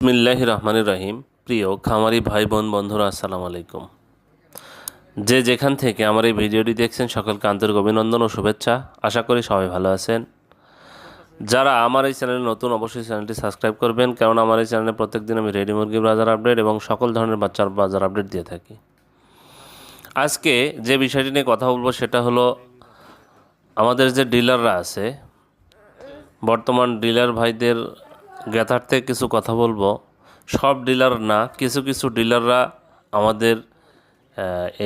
বিসমিল্লাহ রহমান রহিম। প্রিয় খামারি ভাই বোন বন্ধুরা, আসসালামু আলাইকুম। যে যেখান থেকে আমার এই ভিডিওটি দেখছেন, সকলকে আন্তরিক অভিনন্দন ও শুভেচ্ছা। আশা করি সবাই ভালো আছেন। যারা আমার এই চ্যানেলে নতুন, অবশ্যই চ্যানেলটি সাবস্ক্রাইব করবেন, কারণ আমার এই চ্যানেলে প্রত্যেক দিন আমি রেডি মুরগির বাজার আপডেট এবং সকল ধরনের বাচ্চার বাজার আপডেট দিয়ে থাকি। আজকে যে বিষয়টি নিয়ে কথা বলব, সেটা হলো আমাদের যে ডিলাররা আছে, বর্তমান ডিলার ভাইদের জ্ঞাতার্থে কিছু কথা বলব। সব ডিলার না, কিছু কিছু ডিলাররা আমাদের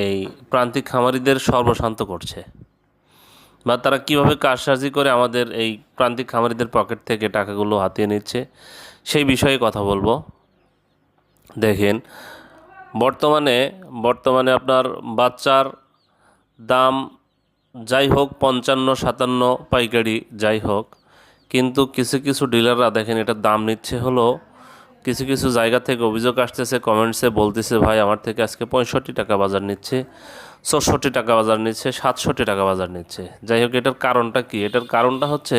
এই প্রান্তিক খামারিদের সর্বশান্ত করছে। বা তারা কীভাবে কারসাজি করে আমাদের এই প্রান্তিক খামারিদের পকেট থেকে টাকাগুলো হাতিয়ে নিচ্ছে, সেই বিষয়ে কথা বলব। দেখেন, বর্তমানে বর্তমানে আপনার বাচ্চার দাম যাই হোক পঞ্চান্ন সাতান্ন পাইকারি যাই হোক কিন্তু কিছু কিছু ডিলাররা দেখেন এটার দাম নিচ্ছে হলো, কিছু কিছু জায়গা থেকে অভিযোগ আসতেছে কমেন্টসে বলতেছে, ভাই, আমার থেকে আজকে পঁয়ষট্টি টাকা বাজার নিচ্ছে, চৌষট্টি টাকা বাজার নিচ্ছে, সাতষট্টি টাকা বাজার নিচ্ছে। যাই হোক, এটার কারণটা কি? এটার কারণটা হচ্ছে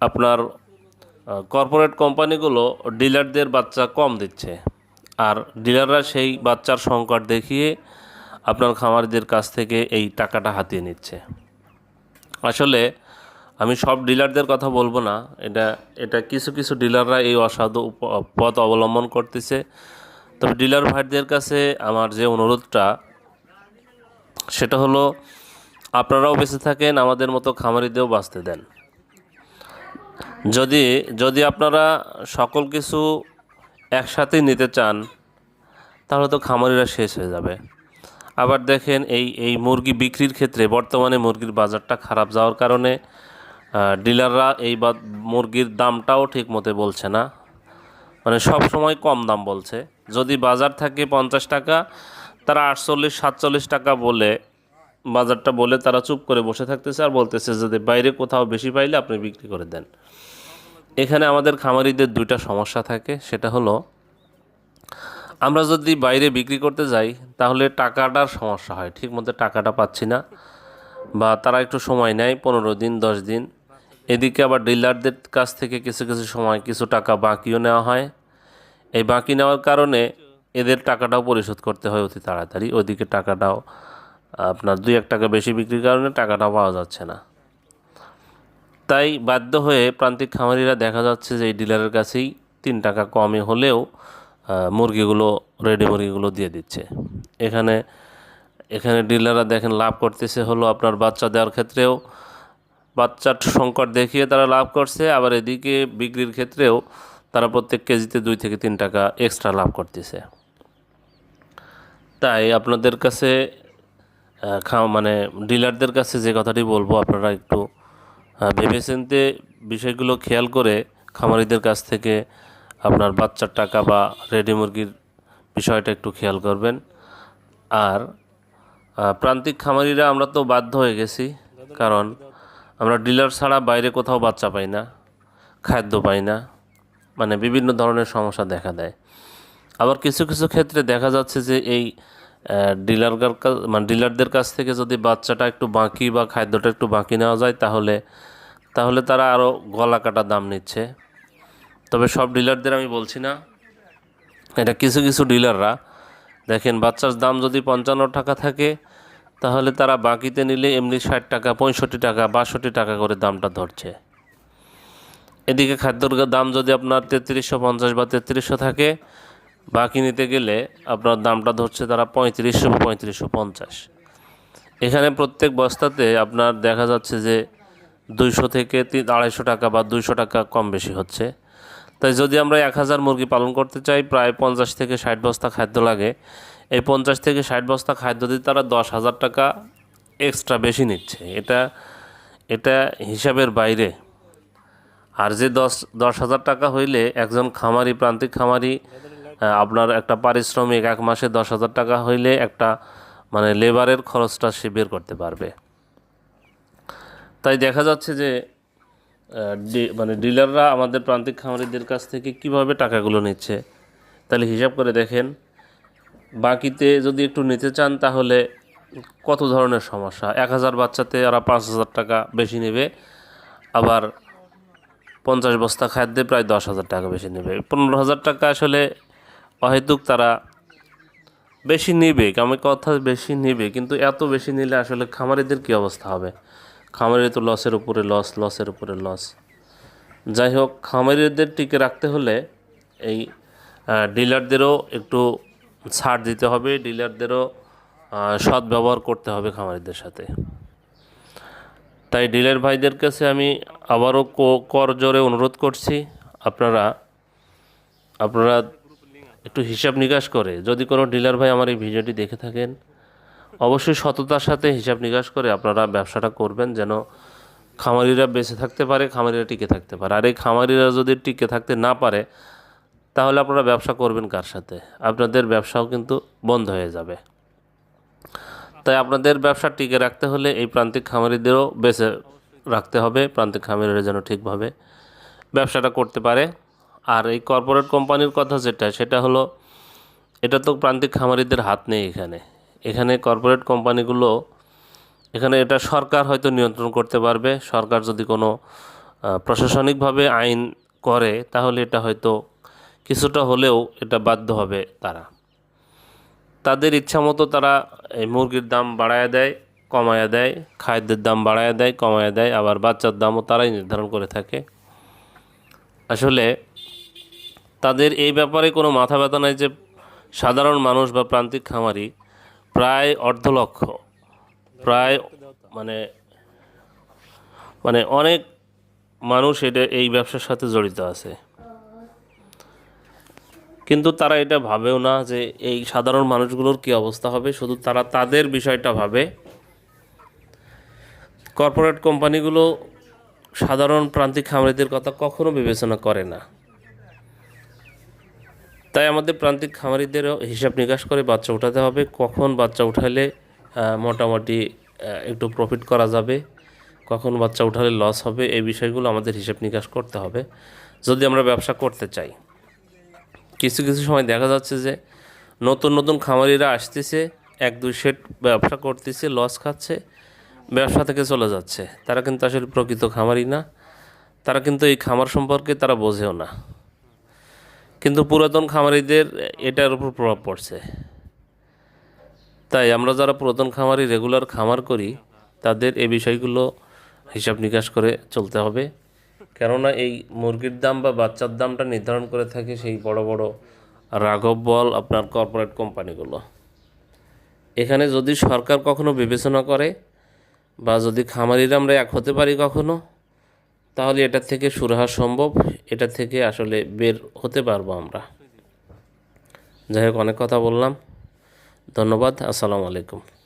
আপনার কর্পোরেট কোম্পানিগুলো ডিলারদের বাচ্চা কম দিচ্ছে। আর ডিলাররা সেই বাচ্চার সংকট দেখিয়ে আপনার খামারিদের কাছ থেকে এই টাকাটা হাতিয়ে নিচ্ছে। আসলে আমি সব ডিলারদের কথা বলব না। এটা এটা কিছু কিছু ডিলাররা এই অসাধু পথ অবলম্বন করতেছে। তবে ডিলার ভাইদের কাছে আমার যে অনুরোধটা, সেটা হলো, আপনারাও বেঁচে থাকেন, আমাদের মতো খামারিদেরও বাঁচতে দেন। যদি যদি আপনারা সকল কিছু একসাথেই নিতে চান, তাহলে তো খামারিরা শেষ হয়ে যাবে। আবার দেখেন এই এই মুরগি বিক্রির ক্ষেত্রে বর্তমানে মুরগির বাজারটা খারাপ যাওয়ার কারণে ডিলাররা এই বা মুরগির দামটাও ঠিক মতো বলছে না। মানে সব সময় কম দাম বলছে। যদি বাজার থাকে পঞ্চাশ টাকা, তারা আটচল্লিশ, সাতচল্লিশ টাকা বলে, বাজারটা বলে তারা চুপ করে বসে থাকতেছে আর বলতেছে যদি বাইরে কোথাও বেশি পাইলে আপনি বিক্রি করে দেন। এখানে আমাদের খামারিদের দুইটা সমস্যা থাকে, সেটা হলো আমরা যদি বাইরে বিক্রি করতে যাই, তাহলে টাকাটার সমস্যা হয়। ঠিক মতো টাকাটা পাচ্ছি না বা তারা একটু সময় নেয়, পনেরো দিন, দশ দিন। এদিকে আবার ডিলারদের কাছ থেকে কিছু কিছু সময় কিছু টাকা বাকিও নেওয়া হয়। এই বাকি নেওয়ার কারণে এদের টাকাটাও পরিশোধ করতে হয় অতি তাড়াতাড়ি। ওইদিকে টাকাটাও, আপনার দুই এক টাকা বেশি বিক্রির কারণে টাকাটাও পাওয়া যাচ্ছে না। তাই বাধ্য হয়ে প্রান্তিক খামারিরা দেখা যাচ্ছে যে এই ডিলারের কাছেই তিন টাকা কমে হলেও মুরগিগুলো, রেডি মুরগিগুলো দিয়ে দিচ্ছে। এখানে এখানে ডিলাররা দেখেন লাভ করতেছে হলো আপনার বাচ্চা দেওয়ার ক্ষেত্রেও বাচ্চার সংকট দেখিয়ে তারা লাভ করছে, আবার এদিকে বিক্রির ক্ষেত্রেও তারা প্রত্যেক কেজিতে দুই থেকে তিন টাকা এক্সট্রা লাভ করতেছে। তাই আপনাদের কাছে মানে ডিলারদের কাছে যে কথাটি বলব, আপনারা একটু ভেবেচিন্তে বিষয়গুলো খেয়াল করে খামারিদের কাছ থেকে আপনার বাচ্চার টাকা বা রেডি মুরগির বিষয়টা একটু খেয়াল করবেন। আর প্রান্তিক খামারিরা আমরা তো বাধ্য হয়ে গেছি, কারণ আমরা ডিলার ছাড়া বাইরে কোথাও বাচ্চা পাই না, খাদ্য পাই না মানে বিভিন্ন ধরনের সমস্যা দেখা দেয়। আবার কিছু কিছু ক্ষেত্রে দেখা যাচ্ছে যে এই ডিলার মানে ডিলারদের কাছ থেকে যদি বাচ্চাটা একটু বাঁকি বা খাদ্যটা একটু বাঁকি নেওয়া যায় তাহলে তাহলে তারা আরও গলা কাটা দাম নিচ্ছে। তবে সব ডিলারদের আমি বলছি না, এটা কিছু কিছু ডিলাররা, দেখেন বাচ্চার দাম যদি পঞ্চান্ন টাকা থাকে তাহলে তারা বাকিতে নিলে এমনি ষাট টাকা, পঁয়ষট্টি টাকা, বাষট্টি টাকা করে দামটা ধরছে। এদিকে খাদ্যর দাম যদি আপনার তেত্রিশশো পঞ্চাশ বা তেত্রিশশো থাকে, বাকি নিতে গেলে আপনার দামটা ধরছে তারা পঁয়ত্রিশশো বা পঁয়ত্রিশশো পঞ্চাশ। এখানে প্রত্যেক বস্তাতে আপনার দেখা যাচ্ছে যে দুইশো থেকে তিন, আড়াইশো টাকা বা দুইশো টাকা কম বেশি হচ্ছে। তাই যদি আমরা এক হাজার মুরগি পালন করতে চাই, প্রায় পঞ্চাশ থেকে ষাট বস্তা খাদ্য লাগে এই পঞ্চাশ থেকে ষাট বস্তা খাদ্য দিয়ে তারা দশ হাজার টাকা এক্সট্রা বেশি নিচ্ছে। এটা এটা হিসাবের বাইরে। আর যে দশ দশ হাজার টাকা হইলে একজন খামারি, প্রান্তিক খামারি আপনার একটা পারিশ্রমিক এক মাসে দশ হাজার টাকা হইলে একটা মানে লেবারের খরচটা সে বের করতে পারবে। তাই দেখা যাচ্ছে যে মানে ডিলাররা আমাদের প্রান্তিক খামারিদের কাছ থেকে কীভাবে টাকাগুলো নিচ্ছে, তাহলে হিসাব করে দেখেন। বাকিতে যদি একটু নিতে চান, তাহলে কত ধরনের সমস্যা? এক হাজার বাচ্চাতে ওরা পাঁচ হাজার টাকা বেশি নেবে, আবার পঞ্চাশ বস্তা খাদ্যে প্রায় দশ হাজার টাকা বেশি নেবে। পনেরো হাজার টাকা আসলে অহেতুক তারা বেশি নেবে, আমি কথা বেশি নেবে, কিন্তু এত বেশি নিলে আসলে খামারিদের কী অবস্থা হবে? খামারি তো লসের উপরে লস, লসের উপরে লস। যাই হোক, খামারিদের টিকে রাখতে হলে এই ডিলারদেরও একটু ছাড় দিতে হবে, ডিলারদেরও সৎ ব্যবহার করতে হবে খামারিদের সাথে। তাই ডিলার ভাইদের কাছে আমি আবারও কর জোরে অনুরোধ করছি, আপনারা আপনারা একটু হিসাব নিকাশ করে, যদি কোনো ডিলার ভাই আমার এই ভিডিওটি দেখে থাকেন, অবশ্যই সততার সাথে হিসাব নিকাশ করে আপনারা ব্যবসাটা করবেন যেন খামারিরা বেঁচে থাকতে পারে, খামারিরা টিকে থাকতে পারে। আর এই খামারিরা যদি টিকে থাকতে না পারে তাহলে আপনারা ব্যবসা করবেন কার সাথে? আপনাদের ব্যবসাও কিন্তু বন্ধ হয়ে যাবে। তাই আপনাদের ব্যবসা টিকে রাখতে হলে এই প্রান্তিক খামারিদেরও বেঁচে রাখতে হবে, প্রান্তিক খামারিরা যেন ঠিকভাবে ব্যবসাটা করতে পারে। আর এই কর্পোরেট কোম্পানির কথা যেটা, সেটা হলো, এটা তো প্রান্তিক খামারিদের হাত নেই এখানে। এখানে কর্পোরেট কোম্পানিগুলো এখানে এটা সরকার হয়তো নিয়ন্ত্রণ করতে পারবে। সরকার যদি কোনো প্রশাসনিকভাবে আইন করে, তাহলে এটা হয়তো কিছুটা হলেও এটা বাধ্য হবে তারা। তাদের ইচ্ছা মতো তারা এই মুরগির দাম বাড়ায় দেয়, কমায়া দেয়, খাদ্যের দাম বাড়ায় দেয়, কমায়া দেয়, আবার বাচ্চার দামও তারাই নির্ধারণ করে থাকে। আসলে তাদের এই ব্যাপারে কোনো মাথা ব্যথা নাই যে সাধারণ মানুষ বা প্রান্তিক খামারি প্রায় অর্ধ লক্ষ প্রায় মানে মানে অনেক মানুষ এটা এই ব্যবসার সাথে জড়িত আছে। কিন্তু তারা এটা ভাবেও না যে এই সাধারণ মানুষগুলোর কী অবস্থা হবে, শুধু তারা তাদের বিষয়টা ভাবে। কর্পোরেট কোম্পানিগুলো সাধারণ প্রান্তিক খামারিদের কথা কখনো বিবেচনা করে না। তাই আমাদের প্রান্তিক খামারিদেরও হিসাব নিকাশ করে বাচ্চা উঠাতে হবে। কখন বাচ্চা উঠালে মোটামুটি একটু প্রফিট করা যাবে, কখন বাচ্চা উঠালে লস হবে, এই বিষয়গুলো আমাদের হিসাব নিকাশ করতে হবে। যদি আমরা ব্যবসা করতে চাই। কিছু কিছু সময় দেখা যাচ্ছে যে নতুন নতুন খামারিরা আসতেছে, এক দুই সেট ব্যবসা করতেছে, লস খাচ্ছে, ব্যবসা থেকে চলে যাচ্ছে। তারা কিন্তু আসলে প্রকৃত খামারি না, তারা কিন্তু এই খামার সম্পর্কে তারা বোঝেও না। কিন্তু পুরাতন খামারিদের এটার উপর প্রভাব পড়ছে। তাই আমরা যারা পুরাতন খামারি, রেগুলার খামার করি, তাদের এই বিষয়গুলো হিসাব নিকাশ করে চলতে হবে। কেননা এই মুরগির দাম বা বাচ্চার দামটা নির্ধারণ করে থাকে সেই বড় বড় রাঘব বল আপনার কর্পোরেট কোম্পানিগুলো এখানে যদি সরকার কখনো বিবেচনা করে বা যদি খামারিরা আমরা এক হতে পারি কখনো, তাহলে এটা থেকে সুরাহা সম্ভব, এটা থেকে আসলে বের হতে পারব আমরা। যাই হোক, অনেক কথা বললাম। ধন্যবাদ, আসসালামু আলাইকুম।